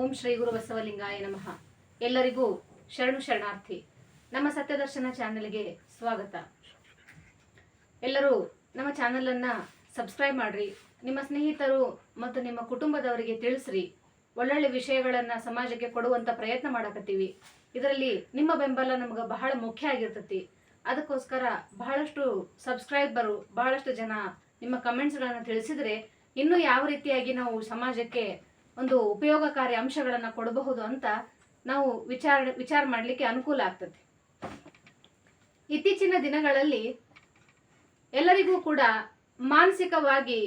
ಓಂ ಶ್ರೀ ಗುರು ಬಸವಲಿಂಗಾಯ ನಮಃ. ಎಲ್ಲರಿಗೂ ಶರಣು ಶರಣಾರ್ಥಿ. ನಮ್ಮ ಸತ್ಯದರ್ಶನ ಚಾನೆಲ್ಗೆ ಸ್ವಾಗತ. ಎಲ್ಲರೂ ನಮ್ಮ ಚಾನಲನ್ನು ಸಬ್ಸ್ಕ್ರೈಬ್ ಮಾಡ್ರಿ, ನಿಮ್ಮ ಸ್ನೇಹಿತರು ಮತ್ತು ನಿಮ್ಮ ಕುಟುಂಬದವರಿಗೆ ತಿಳಿಸ್ರಿ. ಒಳ್ಳೊಳ್ಳೆ ವಿಷಯಗಳನ್ನು ಸಮಾಜಕ್ಕೆ ಕೊಡುವಂಥ ಪ್ರಯತ್ನ ಮಾಡಕತ್ತೀವಿ. ಇದರಲ್ಲಿ ನಿಮ್ಮ ಬೆಂಬಲ ನಮ್ಗೆ ಬಹಳ ಮುಖ್ಯ ಆಗಿರ್ತತಿ. ಅದಕ್ಕೋಸ್ಕರ ಬಹಳಷ್ಟು ಸಬ್ಸ್ಕ್ರೈಬರು, ಬಹಳಷ್ಟು ಜನ ನಿಮ್ಮ ಕಮೆಂಟ್ಸ್ಗಳನ್ನು ತಿಳಿಸಿದರೆ ಇನ್ನೂ ಯಾವ ರೀತಿಯಾಗಿ ನಾವು ಸಮಾಜಕ್ಕೆ ಒಂದು ಉಪಯೋಗಕಾರಿ ಅಂಶಗಳನ್ನು ಕೊಡಬಹುದು ಅಂತ ನಾವು ವಿಚಾರ ವಿಚಾರ ಮಾಡಲಿಕ್ಕೆ ಅನುಕೂಲ ಆಗ್ತದೆ. ಇತ್ತೀಚಿನ ದಿನಗಳಲ್ಲಿ ಎಲ್ಲರಿಗೂ ಕೂಡ ಮಾನಸಿಕವಾಗಿ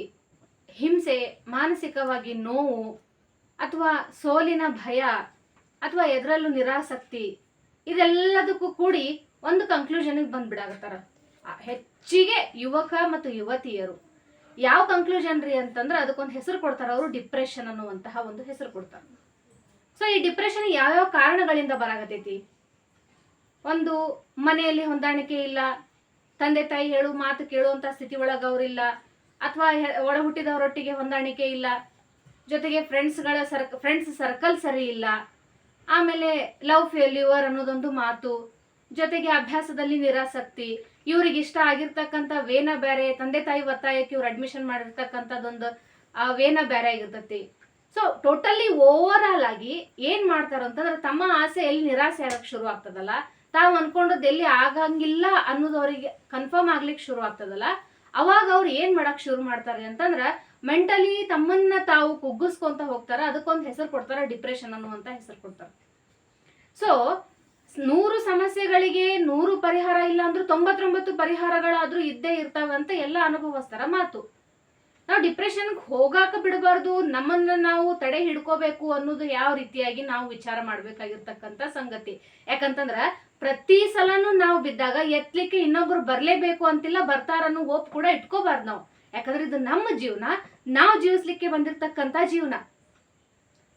ಹಿಂಸೆ, ಮಾನಸಿಕವಾಗಿ ನೋವು ಅಥವಾ ಸೋಲಿನ ಭಯ ಅಥವಾ ಎದರಲ್ಲೂ ನಿರಾಸಕ್ತಿ ಇದೆಲ್ಲದಕ್ಕೂ ಕೂಡಿ ಒಂದು ಕನ್ಕ್ಲೂಷನ್ಗೆ ಬಂದ್ಬಿಡಾಗತ್ತಾರ ಹೆಚ್ಚಿಗೆ ಯುವಕ ಮತ್ತು ಯುವತಿಯರು ಯಾವ ಕನ್ಕ್ಲೂಷನ್ ರೀ ಅಂತಂದ್ರೆ ಅದಕ್ಕೊಂದು ಹೆಸರು ಕೊಡ್ತಾರೆ ಅವರು ಡಿಪ್ರೆಷನ್ ಅನ್ನುವಂತಹ ಒಂದು ಹೆಸರು ಕೊಡ್ತಾರೆ. ಸೊ ಈ ಡಿಪ್ರೆಷನ್ ಯಾವ್ಯಾವ ಕಾರಣಗಳಿಂದ ಬರಾಗತೈತಿ ಒಂದು, ಮನೆಯಲ್ಲಿ ಹೊಂದಾಣಿಕೆ ಇಲ್ಲ, ತಂದೆ ತಾಯಿ ಹೇಳು ಮಾತು ಕೇಳುವಂತ ಸ್ಥಿತಿ ಒಳಗೆ ಅವರಿಲ್ಲ ಅಥವಾ ಒಡ ಹುಟ್ಟಿದವರೊಟ್ಟಿಗೆ ಹೊಂದಾಣಿಕೆ ಇಲ್ಲ, ಜೊತೆಗೆ ಫ್ರೆಂಡ್ಸ್ಗಳ ಸರ್ಕ ಫ್ರೆಂಡ್ಸ್ ಸರ್ಕಲ್ ಸರಿ ಇಲ್ಲ, ಆಮೇಲೆ ಲವ್ ಫೇಲ್ಯೂವರ್ ಅನ್ನೋದೊಂದು ಮಾತು, ಜೊತೆಗೆ ಅಭ್ಯಾಸದಲ್ಲಿ ನಿರಾಸಕ್ತಿ ಇವ್ರಿಗೆ ಇಷ್ಟ ಆಗಿರ್ತಕ್ಕಂಥ ವೇನ ಬೇರೆ ತಂದೆ ತಾಯಿ ಒತ್ತಾಯಕ್ಕೆ ಇವ್ರು ಅಡ್ಮಿಷನ್ ಮಾಡಿರ್ತಕ್ಕಂಥದ್ದೊಂದು, ಆ ವೇನ ಬೇರೆ ಆಗಿರ್ತತಿ. ಸೊ ಟೋಟಲಿ ಓವರ್ ಆಲ್ ಆಗಿ ಏನ್ ಮಾಡ್ತಾರ ಅಂತಂದ್ರೆ ತಮ್ಮ ಆಸೆ ಎಲ್ಲಿ ನಿರಾಸೆ ಆಗಕ್ ಶುರು ಆಗ್ತದಲ್ಲ? ತಾವು ಅನ್ಕೊಂಡದ್ದು ಎಲ್ಲಿ ಆಗಂಗಿಲ್ಲ ಅನ್ನೋದು ಅವರಿಗೆ ಕನ್ಫರ್ಮ್ ಆಗ್ಲಿಕ್ಕೆ ಶುರು ಆಗ್ತದಲ್ಲ? ಅವಾಗ ಅವ್ರು ಏನ್ ಮಾಡಕ್ ಶುರು ಮಾಡ್ತಾರೆ ಅಂತಂದ್ರ ಮೆಂಟಲಿ ತಮ್ಮನ್ನ ತಾವು ಕುಗ್ಗಿಸ್ಕೊಂತ ಹೋಗ್ತಾರ, ಅದಕ್ಕೊಂದು ಹೆಸರು ಕೊಡ್ತಾರ ಡಿಪ್ರೆಷನ್ ಅನ್ನುವಂತ ಹೆಸರು ಕೊಡ್ತಾರೆ. ಸೊ ನೂರು ಸಮಸ್ಯೆಗಳಿಗೆ ನೂರು ಪರಿಹಾರ ಇಲ್ಲ ಅಂದ್ರೂ ತೊಂಬತ್ತೊಂಬತ್ತು ಪರಿಹಾರಗಳಾದ್ರೂ ಇದ್ದೇ ಇರ್ತಾವಂತ ಎಲ್ಲ ಅನುಭವಸ್ತಾರ ಮಾತು. ನಾವು ಡಿಪ್ರೆಷನ್ಗೆ ಹೋಗಾಕ ಬಿಡಬಾರ್ದು, ನಮ್ಮನ್ನ ನಾವು ತಡೆ ಹಿಡ್ಕೋಬೇಕು ಅನ್ನೋದು ಯಾವ ರೀತಿಯಾಗಿ ನಾವು ವಿಚಾರ ಮಾಡ್ಬೇಕಾಗಿರ್ತಕ್ಕಂಥ ಸಂಗತಿ. ಯಾಕಂತಂದ್ರ, ಪ್ರತಿ ಸಲನು ನಾವು ಬಿದ್ದಾಗ ಎತ್ತಲಿಕ್ಕೆ ಇನ್ನೊಬ್ರು ಬರ್ಲೇಬೇಕು ಅಂತಿಲ್ಲ, ಬರ್ತಾರನ್ನೋ ಹೋಪ್ ಕೂಡ ಇಟ್ಕೋಬಾರ್ದು ನಾವು. ಯಾಕಂದ್ರೆ ಇದು ನಮ್ಮ ಜೀವನ, ನಾವು ಜೀವಿಸ್ಲಿಕ್ಕೆ ಬಂದಿರ್ತಕ್ಕಂಥ ಜೀವನ.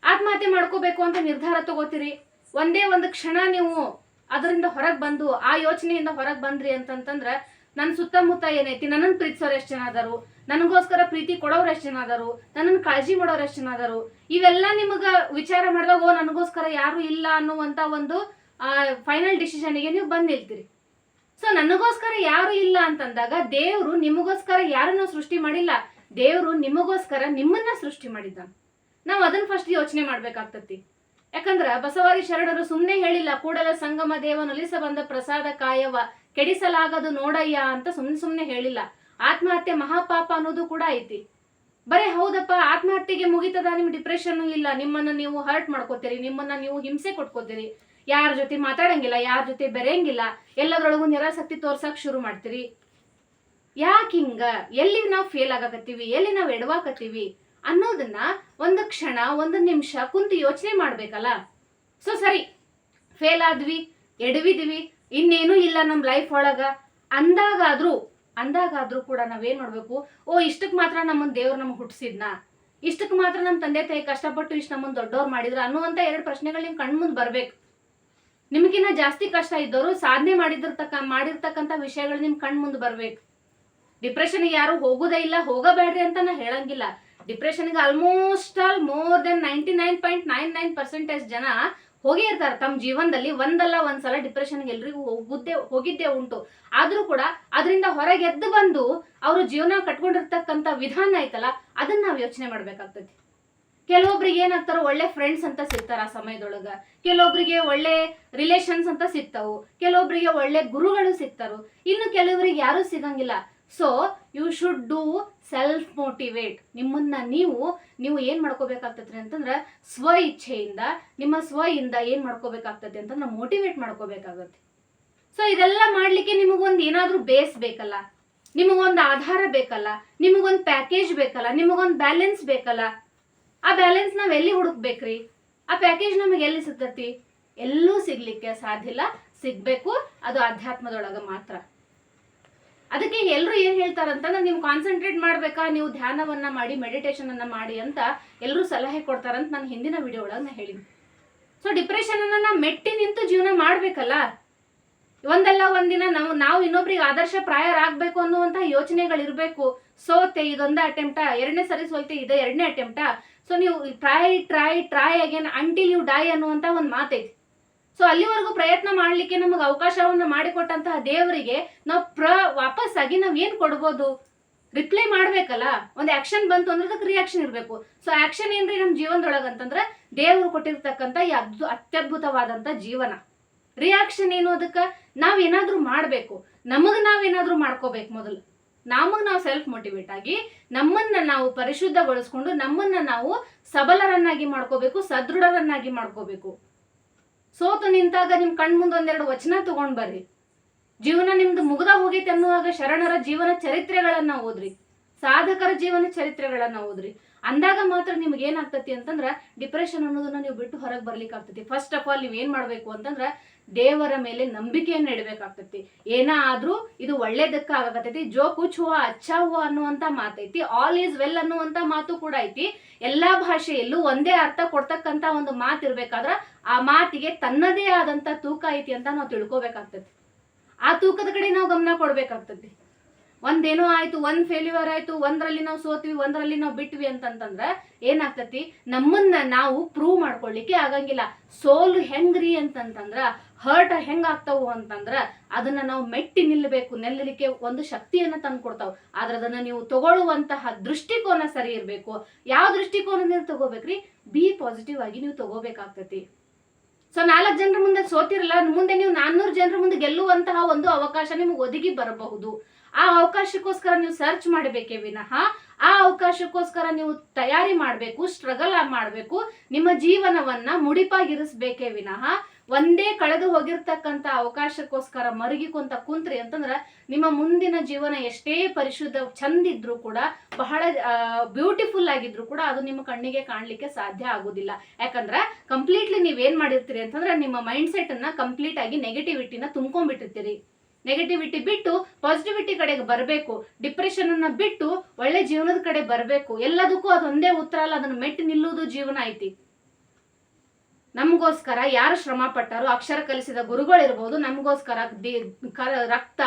ಆತ್ಮಹತ್ಯೆ ಮಾಡ್ಕೋಬೇಕು ಅಂತ ನಿರ್ಧಾರ ತಗೋತೀರಿ ಒಂದೇ ಒಂದು ಕ್ಷಣ ನೀವು ಅದರಿಂದ ಹೊರಗೆ ಬಂದು, ಆ ಯೋಚನೆಯಿಂದ ಹೊರಗೆ ಬಂದ್ರಿ ಅಂತಂತಂದ್ರ ನನ್ನ ಸುತ್ತಮುತ್ತ ಏನೈತಿ ನನ್ನನ್ನು ಪ್ರೀತಿಸೋರು ಎಷ್ಟು ಜನ ಅದಾರು ನನಗೋಸ್ಕರ ಪ್ರೀತಿ ಕೊಡೋರು ಎಷ್ಟು ಜನ ಅದಾರು ನನ್ನನ್ನು ಕಾಳಜಿ ಮಾಡೋರು ಎಷ್ಟು ಜನ ಅದಾರು ಇವೆಲ್ಲ ನಿಮಗ ವಿಚಾರ ಮಾಡಿದಾಗ, ಓ, ನನಗೋಸ್ಕರ ಯಾರು ಇಲ್ಲ ಅನ್ನುವಂತ ಒಂದು ಫೈನಲ್ ಡಿಸಿಷನ್ಗೆ ನೀವು ಬಂದ್ ನಿಲ್ತೀರಿ. ಸೊ ನನಗೋಸ್ಕರ ಯಾರು ಇಲ್ಲ ಅಂತಂದಾಗ, ದೇವರು ನಿಮಗೋಸ್ಕರ ಯಾರನ್ನ ಸೃಷ್ಟಿ ಮಾಡಿಲ್ಲ, ದೇವರು ನಿಮಗೋಸ್ಕರ ನಿಮ್ಮನ್ನ ಸೃಷ್ಟಿ ಮಾಡಿದ್ದಾನೆ. ನಾವು ಅದನ್ನ ಫಸ್ಟ್ ಯೋಚನೆ ಮಾಡ್ಬೇಕಾಗ್ತತಿ. ಯಾಕಂದ್ರ ಬಸವಾರಿ ಶರಣರು ಸುಮ್ಮನೆ ಹೇಳಿಲ್ಲ, ಕೂಡಲ ಸಂಗಮ ದೇವನೊಲಿಸ ಬಂದ ಪ್ರಸಾದ ಕಾಯವ, ಕೆಡಿಸಲಾಗದು ನೋಡಯ್ಯ ಅಂತ ಸುಮ್ಮನೆ ಸುಮ್ಮನೆ ಹೇಳಿಲ್ಲ. ಆತ್ಮಹತ್ಯೆ ಮಹಾಪಾಪ ಅನ್ನೋದು ಕೂಡ ಐತಿ. ಬರೇ ಹೌದಪ್ಪ, ಆತ್ಮಹತ್ಯೆಗೆ ಮುಗಿತದ ನಿಮ್ ಡಿಪ್ರೆಷನ್ ಇಲ್ಲ, ನಿಮ್ಮನ್ನ ನೀವು ಹರ್ಟ್ ಮಾಡ್ಕೋತೀರಿ, ನಿಮ್ಮನ್ನ ನೀವು ಹಿಂಸೆ ಕೊಟ್ಕೋತೀರಿ. ಯಾರ ಜೊತೆ ಮಾತಾಡಂಗಿಲ್ಲ, ಯಾರ ಜೊತೆ ಬೆರೆಯಂಗಿಲ್ಲ, ಎಲ್ಲದ್ರೊಳಗೂ ನಿರಾಸಕ್ತಿ ತೋರ್ಸಕ್ ಶುರು ಮಾಡ್ತೀರಿ. ಯಾಕಿಂಗ ಎಲ್ಲಿ ನಾವು ಫೇಲ್ ಆಗಕತ್ತೀವಿ? ಎಲ್ಲಿ ನಾವು ಎಡವಾಕತ್ತೀವಿ? ಅನ್ನೋದನ್ನ ಒಂದು ಕ್ಷಣ, ಒಂದು ನಿಮಿಷ ಕುಂತು ಯೋಚನೆ ಮಾಡ್ಬೇಕಲ್ಲ? ಸೊ ಸರಿ. ಫೇಲ್ ಆದ್ವಿ, ಎಡವಿದ್ವಿ, ಇನ್ನೇನು ಇಲ್ಲ ನಮ್ಮ ಲೈಫ್ ಒಳಗ. ಅಂದಾಗಾದ್ರೂ ಅಂದಾಗಾದ್ರೂ ಕೂಡ ನಾವೇನ್ ಮಾಡ್ಬೇಕು? ಓ ಇಷ್ಟಕ್ಕೆ ಮಾತ್ರ ನಮ್ಮನ್ನ ದೇವ್ರು ನಮ್ಗೆ ಹುಟ್ಟಿಸಿದ್ನಾ ಇಷ್ಟಕ್ಕೆ ಮಾತ್ರ ನಮ್ಮ ತಂದೆ ತಾಯಿ ಕಷ್ಟಪಟ್ಟು ಇಷ್ಟು ನಮ್ಮನ್ನು ದೊಡ್ಡವ್ರು ಮಾಡಿದ್ರು ಅನ್ನುವಂತ ಎರಡು ಪ್ರಶ್ನೆಗಳು ನಿಮ್ ಕಣ್ಮುಂದ್ ಬರಬೇಕು. ನಿಮ್ಗಿನ್ನ ಜಾಸ್ತಿ ಕಷ್ಟ ಇದ್ದವರು ಸಾಧನೆ ಮಾಡಿದಿರ್ತಕ್ಕ, ಮಾಡಿರ್ತಕ್ಕಂಥ ವಿಷಯಗಳು ನಿಮ್ಮ ಕಣ್ ಮುಂದೆ ಬರ್ಬೇಕು. ಡಿಪ್ರೆಷನ್ಗೆ ಯಾರು ಹೋಗೋದೇ ಇಲ್ಲ, ಹೋಗಬೇಡ್ರಿ ಅಂತ ನಾ ಹೇಳಂಗಿಲ್ಲ. ಡಿಪ್ರೆಷನ್ಗೆ almost all more than ninety nine point nine nine percentage ಜನ ಹೋಗೇ ಇರ್ತಾರೆ. ತಮ್ಮ ಜೀವನದಲ್ಲಿ ಒಂದಲ್ಲ ಒಂದ್ಸಲ ಡಿಪ್ರೆಷನ್ಗೆ ಎಲ್ರಿಗೂ ಹೋಗುದ್ದೇ, ಹೋಗಿದ್ದೇ ಉಂಟು. ಆದ್ರೂ ಕೂಡ ಅದರಿಂದ ಹೊರಗೆ ಎದ್ದು ಬಂದು ಅವರು ಜೀವನ ಕಟ್ಕೊಂಡಿರ್ತಕ್ಕಂಥ ವಿಧಾನ ಐತಲ್ಲ, ಅದನ್ನ ನಾವು ಯೋಚನೆ ಮಾಡ್ಬೇಕಾಗ್ತದೆ. ಕೆಲವೊಬ್ರಿಗೆ ಏನಾಗ್ತಾರ ಒಳ್ಳೆ ಫ್ರೆಂಡ್ಸ್ ಅಂತ ಸಿಗ್ತಾರ ಆ ಸಮಯದೊಳಗ. ಕೆಲವೊಬ್ರಿಗೆ ಒಳ್ಳೆ ರಿಲೇಷನ್ಸ್ ಅಂತ ಸಿಗ್ತಾವು. ಕೆಲವೊಬ್ರಿಗೆ ಒಳ್ಳೆ ಗುರುಗಳು ಸಿಗ್ತಾರು. ಇನ್ನು ಕೆಲವರಿಗೆ ಯಾರು ಸಿಗಂಗಿಲ್ಲ. So you should do self motivate ನಿಮ್ಮನ್ನ ನೀವು ನೀವು ಏನ್ ಮಾಡ್ಕೋಬೇಕಾಗ್ತದೆ ಅಂತಂದ್ರ ಸ್ವ ಇಚ್ಛೆಯಿಂದ ನಿಮ್ಮ ಸ್ವ ಇಂದ ಏನ್ ಮಾಡ್ಕೋಬೇಕಾಗ್ತದೆ ಅಂತಂದ್ರೆ ಮೋಟಿವೇಟ್ ಮಾಡ್ಕೋಬೇಕಾಗತ್ತೆ. ಸೊ ಇದೆಲ್ಲ ಮಾಡ್ಲಿಕ್ಕೆ ನಿಮಗೊಂದು ಏನಾದ್ರೂ ಬೇಸ್ ಬೇಕಲ್ಲ. ನಿಮಗೊಂದು ಆಧಾರ ಬೇಕಲ್ಲ. ನಿಮಗೊಂದು ಪ್ಯಾಕೇಜ್ ಬೇಕಲ್ಲ. ನಿಮಗೊಂದು ಬ್ಯಾಲೆನ್ಸ್ ಬೇಕಲ್ಲ. ಆ ಬ್ಯಾಲೆನ್ಸ್ ನಾವ್ ಎಲ್ಲಿ ಹುಡುಕ್ಬೇಕ್ರಿ? ಆ ಪ್ಯಾಕೇಜ್ ನಮಗೆ ಎಲ್ಲಿ ಸಿಗ್ತತಿ? ಎಲ್ಲೂ ಸಿಗ್ಲಿಕ್ಕೆ ಸಾಧ್ಯ ಸಿಗ್ಬೇಕು. ಅದು ಅಧ್ಯಾತ್ಮದೊಳಗ ಮಾತ್ರ. ಅದಕ್ಕೆ ಎಲ್ಲರೂ ಏನ್ ಹೇಳ್ತಾರಂತಂದ್ರೆ ನೀವು ಕಾನ್ಸಂಟ್ರೇಟ್ ಮಾಡ್ಬೇಕಾ? ನೀವು ಧ್ಯಾನವನ್ನ ಮಾಡಿ ಮೆಡಿಟೇಷನನ್ನು ಮಾಡಿ ಅಂತ ಎಲ್ಲರೂ ಸಲಹೆ ಕೊಡ್ತಾರಂತ ನಾನು ಹಿಂದಿನ ವಿಡಿಯೋ ಒಳಗೆ ಹೇಳಿದ್ದೆ ಸೊ ಡಿಪ್ರೆಷನನ್ನು ಮೆಟ್ಟಿ ನಿಂತು ಜೀವನ ಮಾಡ್ಬೇಕಲ್ಲ? ಒಂದಲ್ಲ ಒಂದಿನ ನಾವು ನಾವು ಇನ್ನೊಬ್ರಿಗೆ ಆದರ್ಶ ಪ್ರಾಯರಾಗಬೇಕು ಅನ್ನುವಂಥ ಯೋಚನೆಗಳಿರಬೇಕು. ಸೋತೆ ಇದೊಂದ ಅಟೆಂಪ್ಟ ಎರಡನೇ ಸರಿ ಸೋಲ್ತೆ, ಇದೆ ಎರಡನೇ ಅಟೆಂಪ್ಟ ಸೊ ನೀವು try try try again until you die ಅನ್ನುವಂತ ಒಂದು ಮಾತೈತಿ. ಸೊ ಅಲ್ಲಿವರೆಗೂ ಪ್ರಯತ್ನ ಮಾಡಲಿಕ್ಕೆ ನಮಗೆ ಅವಕಾಶವನ್ನು ಮಾಡಿಕೊಟ್ಟಂತಹ ದೇವರಿಗೆ ನಾವು ಪ್ರ, ವಾಪಸ್ಸಾಗಿ ನಾವ್ ಏನ್ ಕೊಡ್ಬೋದು? ರಿಪ್ಲೈ ಮಾಡ್ಬೇಕಲ್ಲ? ಒಂದು ಆಕ್ಷನ್ ಬಂತು ಅಂದ್ರೆ ಅದಕ್ಕೆ ರಿಯಾಕ್ಷನ್ ಇರಬೇಕು. ಸೊ ಆಕ್ಷನ್ ಏನ್ರಿ ನಮ್ಮ ಜೀವನದೊಳಗೆ ಅಂತಂದ್ರೆ ದೇವರು ಕೊಟ್ಟಿರ್ತಕ್ಕಂಥ ಈ ಅದ್ಭು, ಅತ್ಯದ್ಭುತವಾದಂಥ ಜೀವನ. ರಿಯಾಕ್ಷನ್ ಏನು ಅದಕ್ಕೆ? ನಾವೇನಾದ್ರೂ ಮಾಡಬೇಕು. ನಮಗೆ ನಾವೇನಾದ್ರೂ ಮಾಡ್ಕೋಬೇಕು ಮೊದಲು. ನಮಗೆ ನಾವು ಸೆಲ್ಫ್ ಮೋಟಿವೇಟ್ ಆಗಿ ನಮ್ಮನ್ನ ನಾವು ಪರಿಶುದ್ಧಗೊಳಿಸ್ಕೊಂಡು ನಮ್ಮನ್ನ ನಾವು ಸಬಲರನ್ನಾಗಿ ಮಾಡ್ಕೋಬೇಕು, ಸದೃಢರನ್ನಾಗಿ ಮಾಡ್ಕೋಬೇಕು. ಸೋತು ನಿಂತಾಗ ನಿಮ್ ಕಣ್ ಮುಂದೆ ಒಂದೆರಡು ವಚನ ತಗೊಂಡ್ ಬರ್ರಿ. ಜೀವನ ನಿಮ್ದು ಮುಗ್ದ ಹೋಗೈತೆ ಅನ್ನುವಾಗ ಶರಣರ ಜೀವನ ಚರಿತ್ರೆಗಳನ್ನ ಓದ್ರಿ. ಸಾಧಕರ ಜೀವನ ಚರಿತ್ರೆಗಳನ್ನ ಓದ್ರಿ. ಅಂದಾಗ ಮಾತ್ರ ನಿಮ್ಗೆ ಏನಾಗ್ತತಿ ಅಂತಂದ್ರ ಡಿಪ್ರೆಷನ್ ಅನ್ನೋದನ್ನ ನೀವು ಬಿಟ್ಟು ಹೊರಗೆ ಬರ್ಲಿಕ್ಕೆ ಆಗ್ತತಿ. ಫಸ್ಟ್ ಆಫ್ ಆಲ್ ನೀವು ಏನ್ ಮಾಡ್ಬೇಕು ಅಂತಂದ್ರ ದೇವರ ಮೇಲೆ ನಂಬಿಕೆಯನ್ನ ಇಡಬೇಕಾಗ್ತತಿ. ಏನ ಆದ್ರೂ ಇದು ಒಳ್ಳೇದಕ್ಕ ಆಗಕತ್ತೈತಿ. ಜೋ ಕುಚ್ ಹುವ, ಅಚ್ಚ ಹುವ ಅನ್ನುವಂತ ಮಾತೈತಿ. ಆಲ್ ಈಸ್ ವೆಲ್ ಅನ್ನುವಂತ ಮಾತು ಕೂಡ ಐತಿ. ಎಲ್ಲಾ ಭಾಷೆಯಲ್ಲೂ ಒಂದೇ ಅರ್ಥ ಕೊಡ್ತಕ್ಕಂತ ಒಂದು ಮಾತು ಇರ್ಬೇಕಾದ್ರ ಆ ಮಾತಿಗೆ ತನ್ನದೇ ಆದಂತ ತೂಕ ಐತಿ ಅಂತ ನಾವು ತಿಳ್ಕೊಬೇಕಾಗ್ತತಿ. ಆ ತೂಕದ ಕಡೆ ನಾವು ಗಮನ ಕೊಡ್ಬೇಕಾಗ್ತತಿ. ಒಂದೇನೋ ಆಯ್ತು, ಒಂದ್ ಫೇಲ್ಯೂರ್ ಆಯ್ತು, ಒಂದ್ರಲ್ಲಿ ನಾವು ಸೋತ್ವಿ, ಒಂದ್ರಲ್ಲಿ ನಾವು ಬಿಟ್ವಿ ಅಂತಂತಂದ್ರ ಏನಾಗ್ತತಿ? ನಮ್ಮನ್ನ ನಾವು ಪ್ರೂವ್ ಮಾಡ್ಕೊಳ್ಳಿಕ್ಕೆ ಆಗಂಗಿಲ್ಲ. ಸೋಲು ಹೆಂಗ್ರಿ ಅಂತಂತಂದ್ರ ಹರ್ಟ್ ಹೆಂಗ್ ಆಗ್ತಾವು ಅಂತಂದ್ರ ಅದನ್ನ ನಾವು ಮೆಟ್ಟಿ ನಿಲ್ಲಬೇಕು ನಿಲ್ಲಲಿಕ್ಕೆ ಒಂದು ಶಕ್ತಿಯನ್ನ ತಂದು ಕೊಡ್ತಾವ. ಆದ್ರೆ ಅದನ್ನ ನೀವು ತಗೊಳ್ಳುವಂತಹ ದೃಷ್ಟಿಕೋನ ಸರಿ ಇರಬೇಕು. ಯಾವ ದೃಷ್ಟಿಕೋನದಿಂದ ತಗೋಬೇಕ್ರಿ? ಬಿ ಪಾಸಿಟಿವ್ ಆಗಿ ನೀವು ತಗೋಬೇಕಾಗ್ತತಿ. ಸೊ ನಾಲ್ಕು ಜನರ ಮುಂದೆ ಸೋತಿರಲ್ಲ, ಮುಂದೆ ನೀವು ನಾನ್ನೂರು ಜನರ ಮುಂದೆ ಗೆಲ್ಲುವಂತಹ ಒಂದು ಅವಕಾಶ ನಿಮಗೆ ಒದಗಿ ಬರಬಹುದು. ಆ ಅವಕಾಶಕ್ಕೋಸ್ಕರ ನೀವು ಸರ್ಚ್ ಮಾಡಬೇಕೇ ವಿನಃ, ಆ ಅವಕಾಶಕ್ಕೋಸ್ಕರ ನೀವು ತಯಾರಿ ಮಾಡಬೇಕು ಸ್ಟ್ರಗಲ್ ಮಾಡಬೇಕು, ನಿಮ್ಮ ಜೀವನವನ್ನ ಮುಡಿಪಾಗಿರಿಸ್ಬೇಕೇ ವಿನಃ, ಒಂದೇ ಕಳೆದು ಹೋಗಿರ್ತಕ್ಕಂಥ ಅವಕಾಶಕ್ಕೋಸ್ಕರ ಮರುಗಿಕೊಂತ ಕುಂತ್ರಿ ಅಂತಂದ್ರ ನಿಮ್ಮ ಮುಂದಿನ ಜೀವನ ಎಷ್ಟೇ ಪರಿಶುದ್ಧ ಚಂದಿದ್ರು ಕೂಡ, ಬಹಳ ಬ್ಯೂಟಿಫುಲ್ ಆಗಿದ್ರು ಕೂಡ ಅದು ನಿಮ್ಮ ಕಣ್ಣಿಗೆ ಕಾಣಲಿಕ್ಕೆ ಸಾಧ್ಯ ಆಗುದಿಲ್ಲ. ಯಾಕಂದ್ರ ಕಂಪ್ಲೀಟ್ಲಿ ನೀವೇನ್ ಮಾಡಿರ್ತೀರಿ ಅಂತಂದ್ರೆ ನಿಮ್ಮ ಮೈಂಡ್ ಸೆಟ್ ಅನ್ನ ಕಂಪ್ಲೀಟ್ ಆಗಿ ನೆಗೆಟಿವಿಟಿನ ತುಂಬ್ಕೊಂಡ್ಬಿಟ್ಟಿರ್ತೀರಿ. ನೆಗೆಟಿವಿಟಿ ಬಿಟ್ಟು ಪಾಸಿಟಿವಿಟಿ ಕಡೆಗೆ ಬರಬೇಕು. ಡಿಪ್ರೆಷನ್ ಅನ್ನ ಬಿಟ್ಟು ಒಳ್ಳೆ ಜೀವನದ ಕಡೆ ಬರಬೇಕು. ಎಲ್ಲದಕ್ಕೂ ಅದೊಂದೇ ಉತ್ತರ ಅಲ್ಲ. ಅದನ್ನ ಮೆಟ್ಟಿ ನಿಲ್ಲುವುದು ಜೀವನ ಐತಿ. ನಮಗೋಸ್ಕರ ಯಾರು ಶ್ರಮ ಪಟ್ಟರು, ಅಕ್ಷರ ಕಲಿಸಿದ ಗುರುಗಳಿರ್ಬೋದು ನಮಗೋಸ್ಕರ ರಕ್ತ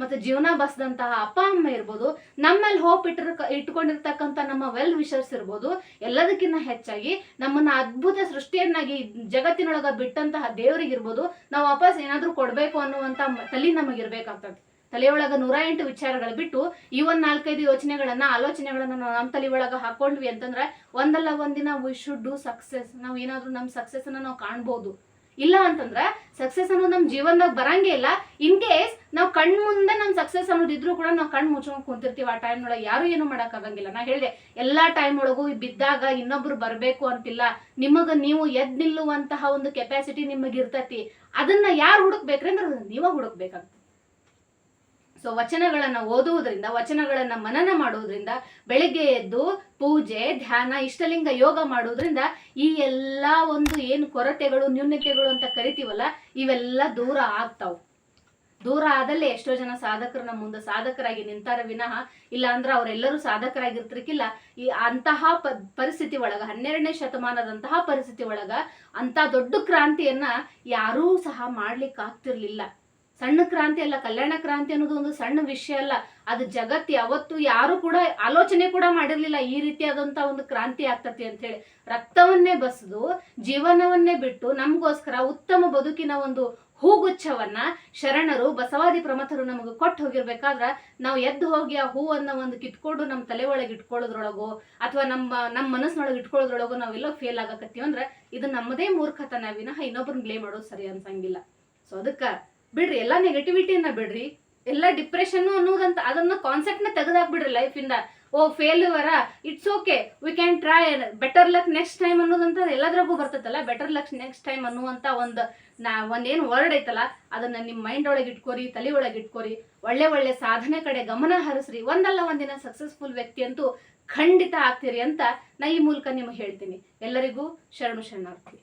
ಮತ್ತು ಜೀವನ ಬಸದಂತಹ ಅಪ್ಪ, ಅಮ್ಮ ಇರ್ಬೋದು, ನಮ್ಮಲ್ಲಿ ಹೋಪ್ ಇಟ್ಟಿರ್ ಇಟ್ಕೊಂಡಿರ್ತಕ್ಕಂಥ ನಮ್ಮ ವೆಲ್ ವಿಷರ್ಸ್ ಇರ್ಬೋದು ಎಲ್ಲದಕ್ಕಿಂತ ಹೆಚ್ಚಾಗಿ ನಮ್ಮನ್ನ ಅದ್ಭುತ ಸೃಷ್ಟಿಯನ್ನಾಗಿ ಜಗತ್ತಿನೊಳಗ ಬಿಟ್ಟಂತಹ ದೇವರಿಗಿರ್ಬೋದು, ನಾವು ವಾಪಸ್ ಏನಾದರೂ ಕೊಡ್ಬೇಕು ಅನ್ನುವಂತ ತಲೆ ತಲಿ ನಮಗಿರ್ಬೇಕಾಗ್ತದೆ. ತಲೆಯೊಳಗ ನೂರ ಎಂಟು ವಿಚಾರಗಳು ಬಿಟ್ಟು ಈ ಒಂದ್ ನಾಲ್ಕೈದು ಯೋಚನೆಗಳನ್ನ, ಆಲೋಚನೆಗಳನ್ನ ನಮ್ಮ ತಲೆ ಒಳಗ ಹಾಕೊಂಡ್ವಿ ಅಂತಂದ್ರೆ ಒಂದಲ್ಲ ಒಂದಿನ ವಿ ಶುಡ್ ಡೂ ಸಕ್ಸೆಸ್ ನಾವು ಏನಾದ್ರೂ ನಮ್ಮ ಸಕ್ಸಸ್ ಅನ್ನ ನಾವು ಕಾಣ್ಬೋದು. ಇಲ್ಲ ಅಂತಂದ್ರ ಸಕ್ಸಸ್ ಅನ್ನೋದು ನಮ್ಮ ಜೀವನದಾಗ ಬರಂಗೇ ಇಲ್ಲ. ಇನ್ ಕೇಸ್ ನಾವು ಕಣ್ ಮುಂದೆ ನಮ್ ಸಕ್ಸಸ್ ಅನ್ನೋದು ಇದ್ರೂ ಕೂಡ ನಾವು ಕಣ್ ಮುಚ್ಕೊಂಡ್ ಕುಂತಿರ್ತೀವಿ. ಆ ಟೈಮ್ ಒಳಗೆ ಯಾರು ಏನು ಮಾಡಕ್ ಆಗಂಗಿಲ್ಲ. ನಾ ಹೇಳಿದೆ, ಎಲ್ಲಾ ಟೈಮ್ ಒಳಗೂ ಬಿದ್ದಾಗ ಇನ್ನೊಬ್ರು ಬರಬೇಕು ಅಂತಿಲ್ಲ. ನಿಮಗ ನೀವು ಎದ್ ನಿಲ್ಲುವಂತಹ ಒಂದು ಕೆಪಾಸಿಟಿ ನಿಮಗೆ ಇರ್ತತಿ ಅದನ್ನ ಯಾರು ಹುಡುಕ್ಬೇಕ್ರಿ ಅಂದ್ರೆ ನೀವ ಹುಡುಕ್ಬೇಕಾಗ್ತದೆ. ಸೊ ವಚನಗಳನ್ನ ಓದುವುದರಿಂದ, ವಚನಗಳನ್ನ ಮನನ ಮಾಡುವುದರಿಂದ, ಬೆಳಿಗ್ಗೆ ಎದ್ದು ಪೂಜೆ, ಧ್ಯಾನ, ಇಷ್ಟಲಿಂಗ ಯೋಗ ಮಾಡುವುದರಿಂದ ಈ ಎಲ್ಲಾ ಒಂದು ಏನು ಕೊರತೆಗಳು, ನ್ಯೂನತೆಗಳು ಅಂತ ಕರಿತೀವಲ್ಲ, ಇವೆಲ್ಲ ದೂರ ಆಗ್ತಾವ್. ದೂರ ಆದಲ್ಲೇ ಎಷ್ಟೋ ಜನ ಸಾಧಕರು ನಮ್ಮ ಮುಂದೆ ಸಾಧಕರಾಗಿ ನಿಂತಾರ ವಿನಃ ಇಲ್ಲ ಅಂದ್ರೆ ಅವರೆಲ್ಲರೂ ಸಾಧಕರಾಗಿರ್ತಿರ್ಕಿಲ್ಲ. ಈ ಅಂತಹ ಪರಿಸ್ಥಿತಿ ಒಳಗ, ಹನ್ನೆರಡನೇ ಶತಮಾನದಂತಹ ಪರಿಸ್ಥಿತಿ ಒಳಗ ಅಂತ ದೊಡ್ಡ ಕ್ರಾಂತಿಯನ್ನ ಯಾರೂ ಸಹ ಮಾಡ್ಲಿಕ್ಕೆ ಆಗ್ತಿರ್ಲಿಲ್ಲ ಸಣ್ಣ ಕ್ರಾಂತಿ ಅಲ್ಲ, ಕಲ್ಯಾಣ ಕ್ರಾಂತಿ ಅನ್ನೋದು ಒಂದು ಸಣ್ಣ ವಿಷಯ ಅಲ್ಲ. ಅದು ಜಗತ್ತು ಯಾವತ್ತು ಯಾರು ಕೂಡ ಆಲೋಚನೆ ಕೂಡ ಮಾಡಿರ್ಲಿಲ್ಲ ಈ ರೀತಿಯಾದಂತ ಒಂದು ಕ್ರಾಂತಿ ಆಗ್ತತಿ ಅಂತ ಹೇಳಿ. ರಕ್ತವನ್ನೇ ಬಸದು, ಜೀವನವನ್ನೇ ಬಿಟ್ಟು ನಮಗೋಸ್ಕರ ಉತ್ತಮ ಬದುಕಿನ ಒಂದು ಹೂಗುಚ್ಛವನ್ನ ಶರಣರು, ಬಸವಾದಿ ಪ್ರಮಥರು ನಮಗೆ ಕೊಟ್ಟು ಹೋಗಿರ್ಬೇಕಾದ್ರ ನಾವು ಎದ್ದು ಹೋಗಿ ಆ ಹೂವನ್ನ ಒಂದು ಕಿತ್ಕೊಂಡು ನಮ್ಮ ತಲೆ ಒಳಗೆ ಇಟ್ಕೊಳ್ಳೋದ್ರೊಳಗೋ, ಅಥವಾ ನಮ್ಮ ನಮ್ಮ ಮನಸ್ಸಿನೊಳಗೆ ಇಟ್ಕೊಳ್ಳೋದ್ರೊಳಗೋ ನಾವೆಲ್ಲೋ ಫೇಲ್ ಆಗಕತ್ತೀವಿ ಅಂದ್ರೆ ಇದು ನಮ್ಮದೇ ಮೂರ್ಖತನ ವಿನಃ ಇನ್ನೊಬ್ರನ್ನ ಬ್ಲೇಮ್ ಮಾಡೋದು ಸರಿ ಅನ್ಸಂಗಿಲ್ಲ. ಸೊ ಅದಕ್ಕ ಬಿಡ್ರಿ, ಎಲ್ಲಾ ನೆಗೆಟಿವಿಟಿಯನ್ನ ಬಿಡ್ರಿ, ಎಲ್ಲ ಡಿಪ್ರೆಷನ್ ಅನ್ನೋದಂತ ಅದನ್ನ ಕಾನ್ಸೆಪ್ಟ್ನ ತೆಗೆದಾಕ್ಬಿಡ್ರಿ ಲೈಫ್ ಇಂದ. ಓ failure it's okay we can try better luck next time ಅನ್ನೋದಂತ ಎಲ್ಲದ್ರಾಗೂ ಬರ್ತೈತಲ್ಲ ಬೆಟರ್ ಲಕ್ ನೆಕ್ಸ್ಟ್ ಟೈಮ್ ಅನ್ನುವಂತ ಒಂದು ನಾ, ಒಂದೇನು ವರ್ಡ್ ಐತಲ್ಲ, ಅದನ್ನ ನಿಮ್ಮ ಮೈಂಡ್ ಒಳಗೆ ಇಟ್ಕೋರಿ, ತಲೆ ಒಳಗೆ ಇಟ್ಕೋರಿ, ಒಳ್ಳೆ ಒಳ್ಳೆ ಸಾಧನೆ ಕಡೆ ಗಮನ ಹರಿಸ್ರಿ, ಒಂದಲ್ಲ ಒಂದಿನ ಸಕ್ಸಸ್ಫುಲ್ ವ್ಯಕ್ತಿ ಅಂತೂ ಖಂಡಿತ ಆಗ್ತೀರಿ ಅಂತ ನಾ ಈ ಮೂಲಕ ನಿಮಗೆ ಹೇಳ್ತೀನಿ. ಎಲ್ಲರಿಗೂ ಶರಣು ಶರಣಾರ್ಥಿ.